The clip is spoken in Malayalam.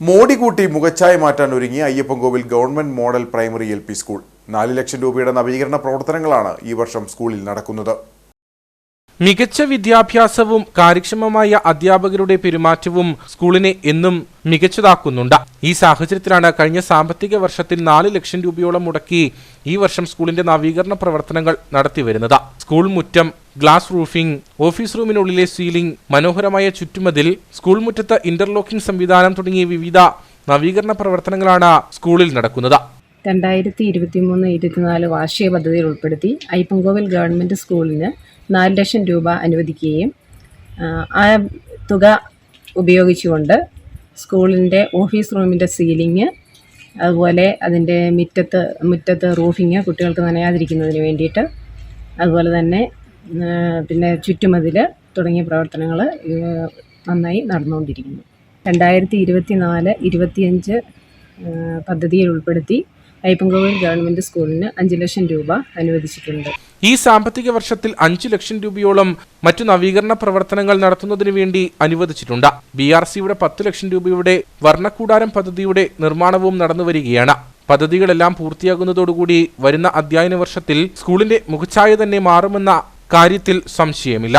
മോടി കൂട്ടി മുഖച്ഛായ മാറ്റാൻ ഒരുങ്ങി Ayyappankovil government model primary L school. നാല് ലക്ഷം രൂപയുടെ നവീകരണ പ്രവർത്തനങ്ങളാണ് ഈ വർഷം സ്കൂളിൽ നടക്കുന്നത്. മികച്ച വിദ്യാഭ്യാസവും കാര്യക്ഷമമായ അധ്യാപകരുടെ പെരുമാറ്റവും സ്കൂളിനെ എന്നും മികച്ചതാക്കുന്നുണ്ട്. ഈ സാഹചര്യത്തിലാണ് കഴിഞ്ഞ സാമ്പത്തിക വർഷത്തിൽ നാല് ലക്ഷം രൂപയോളം മുടക്കി ഈ വർഷം സ്കൂളിന്റെ നവീകരണ പ്രവർത്തനങ്ങൾ നടത്തിവരുന്നത് സ്കൂൾ മുറ്റം ഗ്ലാസ് റൂഫിംഗ് ഓഫീസ് റൂമിനുള്ളിലെ സീലിംഗ് മനോഹരമായ ചുറ്റുമതിൽ സ്കൂൾ മുറ്റത്ത് ഇന്റർലോക്കിംഗ് സംവിധാനം തുടങ്ങിയ വിവിധ നവീകരണ പ്രവർത്തനങ്ങളാണ് സ്കൂളിൽ നടക്കുന്നത്. രണ്ടായിരത്തി ഇരുപത്തി മൂന്ന് ഇരുപത്തിനാല് വാർഷിക പദ്ധതിയിൽ ഉൾപ്പെടുത്തി അയ്യപ്പൻകോവിൽ ഗവൺമെന്റ് സ്കൂളിന് നാല് ലക്ഷം രൂപ അനുവദിക്കുകയും ആ, തുക ഉപയോഗിച്ചുകൊണ്ട് സ്കൂളിന്റെ ഓഫീസ് റൂമിന്റെ സീലിംഗ് അതുപോലെ അതിന്റെ മുറ്റത്ത് മുറ്റത്ത് റൂഫിങ് കുട്ടികൾക്ക് നനയാതിരിക്കുന്നതിന് വേണ്ടിയിട്ട് അതുപോലെ തന്നെ പിന്നെ ചുറ്റുമതിൽ തുടങ്ങിയ പ്രവർത്തനങ്ങൾ നന്നായി നടന്നുകൊണ്ടിരിക്കുന്നു. രണ്ടായിരത്തി ഇരുപത്തി നാല് ഇരുപത്തിയഞ്ച് പദ്ധതിയിൽ ഉൾപ്പെടുത്തി അയ്യപ്പൻകോവിൽ ഗവൺമെന്റ് സ്കൂളിന് അഞ്ച് ലക്ഷം രൂപ അനുവദിച്ചിട്ടുണ്ട്. ഈ സാമ്പത്തിക വർഷത്തിൽ അഞ്ചു ലക്ഷം രൂപയോളം മറ്റു നവീകരണ പ്രവർത്തനങ്ങൾ നടത്തുന്നതിന് വേണ്ടി അനുവദിച്ചിട്ടുണ്ട്. ബി ആർ സിയുടെ പത്ത് ലക്ഷം രൂപയുടെ വർണക്കൂടാരം പദ്ധതിയുടെ നിർമ്മാണവും നടന്നുവരികയാണ് പദ്ധതികളെല്ലാം പൂർത്തിയാകുന്നതോടുകൂടി വരുന്ന അധ്യയന വർഷത്തിൽ സ്കൂളിന്റെ മുഖച്ഛായ തന്നെ മാറുമെന്ന കാര്യത്തിൽ സംശയമില്ല.